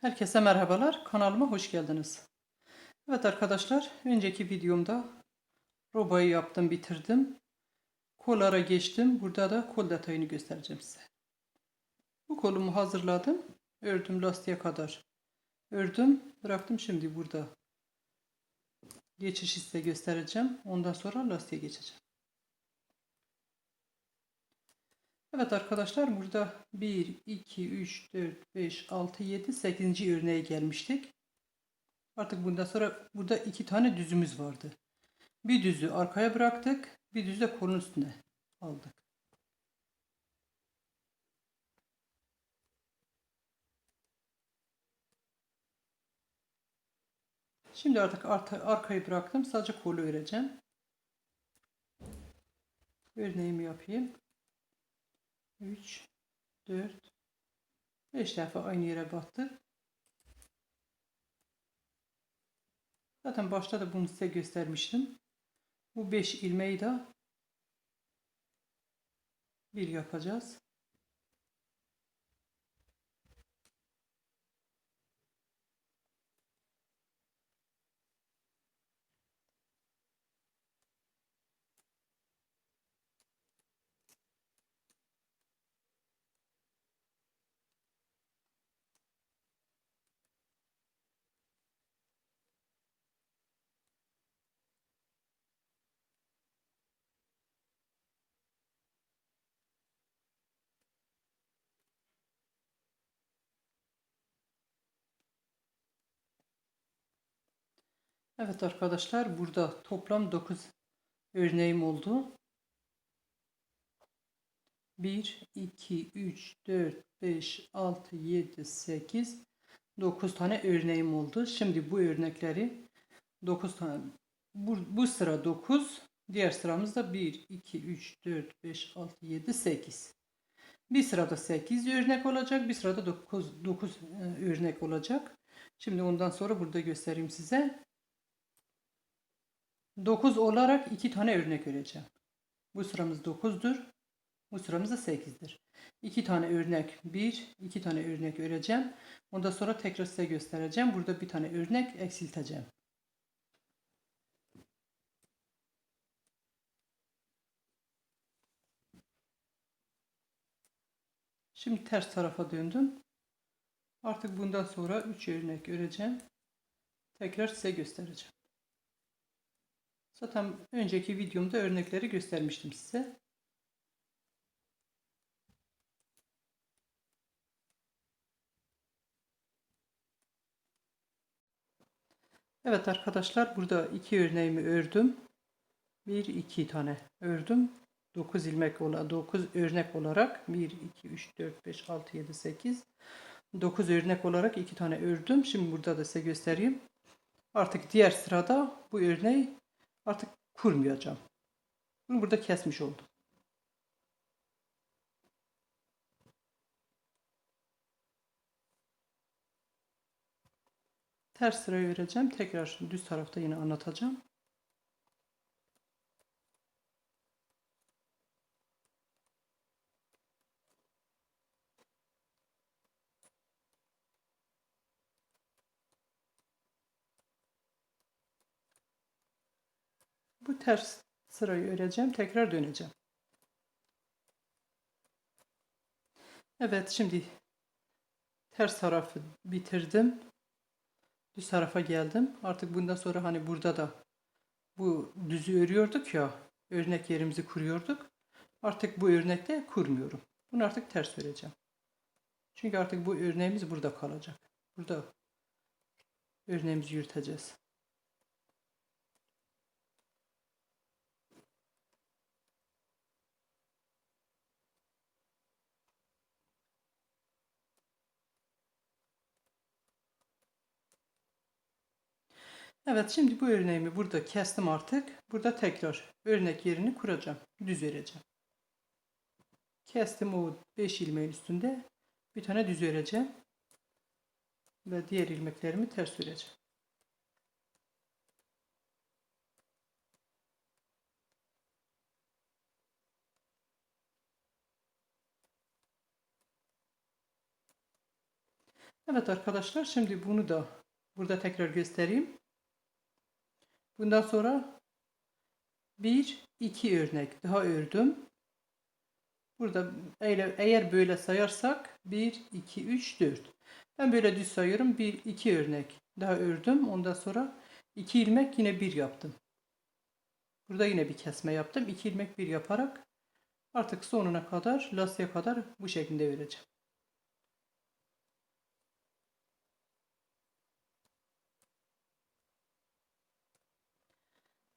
Herkese merhabalar. Kanalıma hoş geldiniz. Evet arkadaşlar, önceki videomda robayı yaptım, bitirdim. Kollara geçtim. Burada da kol detayını göstereceğim size. Bu kolumu hazırladım. Ördüm lastiğe kadar. Ördüm, bıraktım şimdi burada. Geçişi size göstereceğim. Ondan sonra lastiğe geçeceğim. Evet arkadaşlar burada 1, 2, 3, 4, 5, 6, 7, 8. örneğe gelmiştik. Artık bundan sonra burada iki tane düzümüz vardı. Bir düzü arkaya bıraktık. Bir düzü de kolun üstüne aldık. Şimdi artık arka, arkayı bıraktım. Sadece kolu öreceğim. Örneğimi yapayım. 3 4 5 defa aynı yere battık. Zaten başta da bunu size göstermiştim. Bu 5 ilmeği de bir yapacağız. Evet arkadaşlar burada toplam 9 örneğim oldu. 1, 2, 3, 4, 5, 6, 7, 8, 9 tane örneğim oldu. Şimdi bu örnekleri 9 tane bu, bu sıra 9 diğer sıramızda 1, 2, 3, 4, 5, 6, 7, 8. Bir sırada 8 örnek olacak. Bir sırada 9, 9 örnek olacak. Şimdi ondan sonra burada göstereyim size. 9 olarak 2 tane örnek öreceğim. Bu sıramız 9'dur. Bu sıramız da 8'dir. 2 tane örnek 1, 2 tane örnek öreceğim. Ondan sonra tekrar size göstereceğim. Burada bir tane örnek eksilteceğim. Şimdi ters tarafa döndüm. Artık bundan sonra 3 örnek öreceğim. Tekrar size göstereceğim. Zaten önceki videomda örnekleri göstermiştim size. Evet arkadaşlar burada iki örneğimi ördüm. Bir iki tane ördüm. 9 ilmek ola 9 örnek olarak 1 2 3 4 5 6 7 8 9 örnek olarak iki tane ördüm. Şimdi burada da size göstereyim. Artık diğer sırada bu örneği artık kurmayacağım. Bunu burada kesmiş oldum. Ters sırayı vereceğim. Tekrar düz tarafta yine anlatacağım. Bu ters sırayı öreceğim. Tekrar döneceğim. Evet şimdi ters tarafı bitirdim. Düz tarafa geldim. Artık bundan sonra hani burada da bu düzü örüyorduk ya. Örnek yerimizi kuruyorduk. Artık bu örnekte kurmuyorum. Bunu artık ters öreceğim. Çünkü artık bu örneğimiz burada kalacak. Burada örneğimizi yürüteceğiz. Evet şimdi bu örneğimi burada kestim artık. Burada tekrar örnek yerini kuracağım. Düz öreceğim. Kestim o 5 ilmeğin üstünde bir tane düz öreceğim. Ve diğer ilmeklerimi ters öreceğim. Evet arkadaşlar şimdi bunu da burada tekrar göstereyim. Bundan sonra bir iki örnek daha ördüm. Burada eğer, böyle sayarsak 1, 2, 3, 4. Ben böyle düz sayıyorum. 1, 2 örnek daha ördüm. Ondan sonra 2 ilmek yine 1 yaptım. Burada yine bir kesme yaptım. 2 ilmek 1 yaparak artık sonuna kadar lastiğe kadar bu şekilde vereceğim.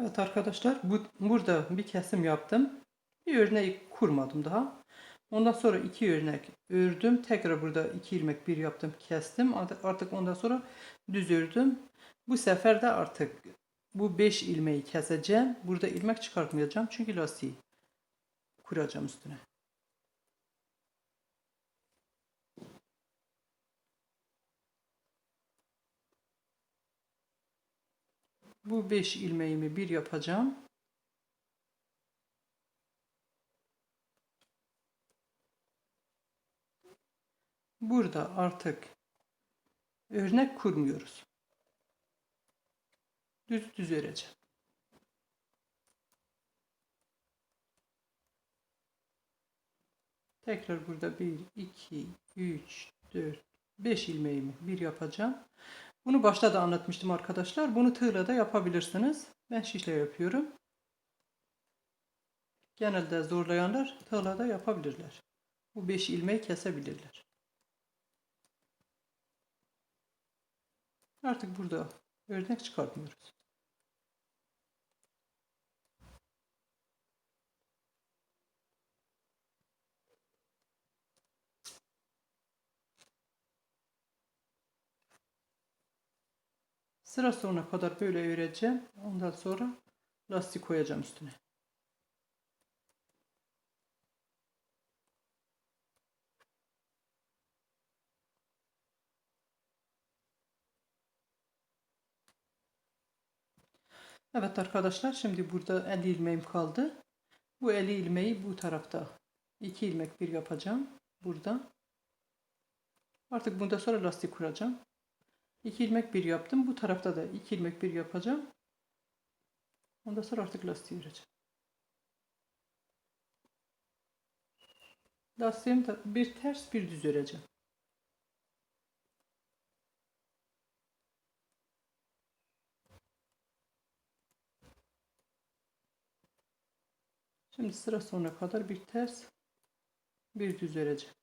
Evet arkadaşlar bu, burada bir kesim yaptım. Bir örneği kurmadım daha. Ondan sonra iki örnek ördüm. Tekrar burada iki ilmek bir yaptım kestim. Artık ondan sonra düz ördüm. Bu sefer de artık bu 5 ilmeği keseceğim. Burada ilmek çıkartmayacağım. Çünkü lastiği kuracağım üstüne. Bu 5 ilmeğimi bir yapacağım. Burada artık örnek kurmuyoruz. Düz düz öreceğim. Tekrar burada 1, 2, 3, 4, 5 ilmeğimi bir yapacağım. Bunu başta da anlatmıştım arkadaşlar. Bunu tığla da yapabilirsiniz. Ben şişle yapıyorum. Genelde zorlayanlar tığla da yapabilirler. Bu 5 ilmeği kesebilirler. Artık burada örnek çıkartmıyoruz. Sıra sonuna kadar böyle öreceğim. Ondan sonra lastik koyacağım üstüne. Evet arkadaşlar şimdi burada 50 ilmeğim kaldı. Bu 50 ilmeği bu tarafta 2 ilmek bir yapacağım. Burada. Artık bundan sonra lastik kuracağım. 2 ilmek bir yaptım. Bu tarafta da 2 ilmek bir yapacağım. Ondan sonra artık lastiği öreceğim. Lastiğimi bir ters bir düz öreceğim. Şimdi sıra sonuna kadar bir ters bir düz öreceğim.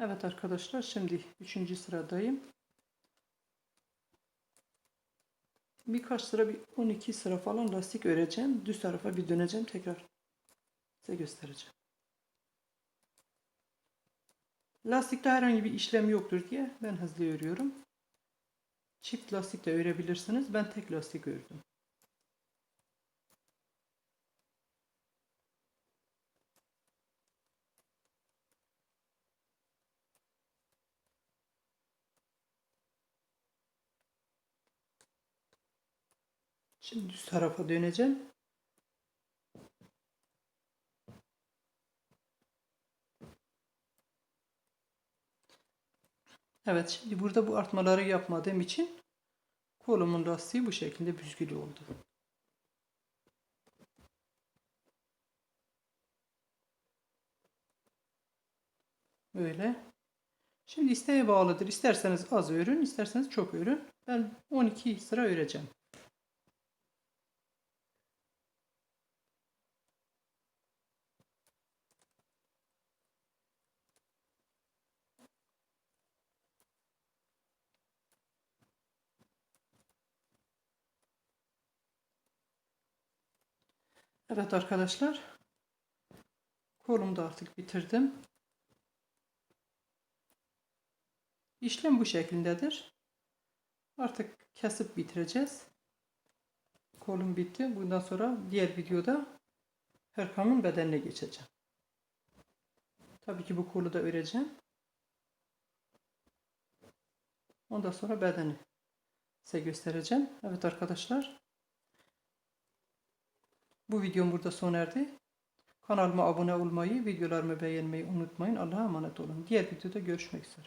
Evet arkadaşlar şimdi 3. sıradayım. Birkaç sıra bir 12 sıra falan lastik öreceğim. Düz tarafa bir döneceğim tekrar size göstereceğim. Lastikte herhangi bir işlem yoktur diye ben hızlı örüyorum. Çift lastik de örebilirsiniz. Ben tek lastik ördüm. Şimdi düz tarafa döneceğim. Evet şimdi burada bu artmaları yapmadığım için kolumun lastiği bu şekilde büzgülü oldu. Böyle. Şimdi isteğe bağlıdır. İsterseniz az örün, isterseniz çok örün. Ben 12 sıra öreceğim. Evet arkadaşlar. Kolumu da artık bitirdim. İşlem bu şekildedir. Artık kesip bitireceğiz. Kolum bitti. Bundan sonra diğer videoda hırkamın bedenine geçeceğim. Tabii ki bu kolu da öreceğim. Ondan sonra bedeni size göstereceğim. Evet arkadaşlar. Bu videom burada sona erdi. Kanalıma abone olmayı, videolarımı beğenmeyi unutmayın. Allah'a emanet olun. Diğer videoda görüşmek üzere.